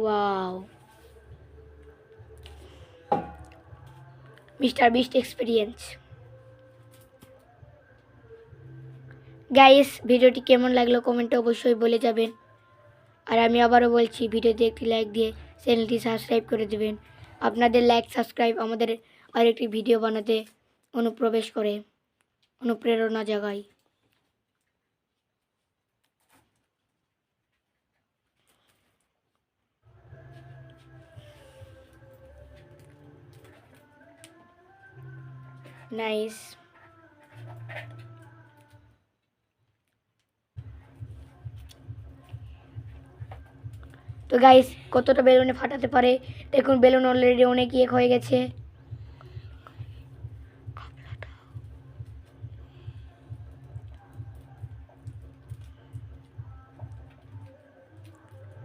Wow mister beast experience guys ভিডিওটি কেমন লাগল কমেন্টে অবশ্যই বলে যাবেন। আর আমি আবারও বলছি, ভিডিওতে একটি লাইক দিয়ে চ্যানেলটি সাবস্ক্রাইব করে দেবেন। আপনাদের লাইক সাবস্ক্রাইব আমাদের আরেকটি ভিডিও বানাতে অনুপ্রবেশ করে, অনুপ্রেরণা জাগায়। নাইস তো গাইস কতটা বেলুনে ফাটাতে পারে? দেখুন, বেলুন অলরেডি অনেক ইয়ে হয়ে গেছে।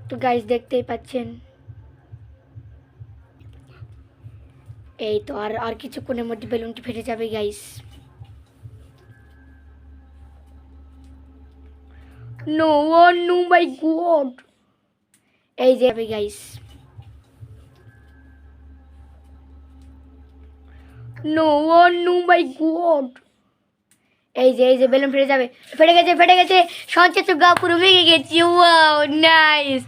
তো গাইস দেখতেই পাচ্ছেন। এই তো আর আর কিছুক্ষণের মধ্যে বেলুনটি ফেটে যাবে guys no oh no my god এই যে guys no oh no my god এই যে এই যে বেলুন ফেটে যাবে। ফেটে গেছে ফেটে গেছে। সঞ্চয় তো গা পুরো ভেঙে গেছে। Wow nice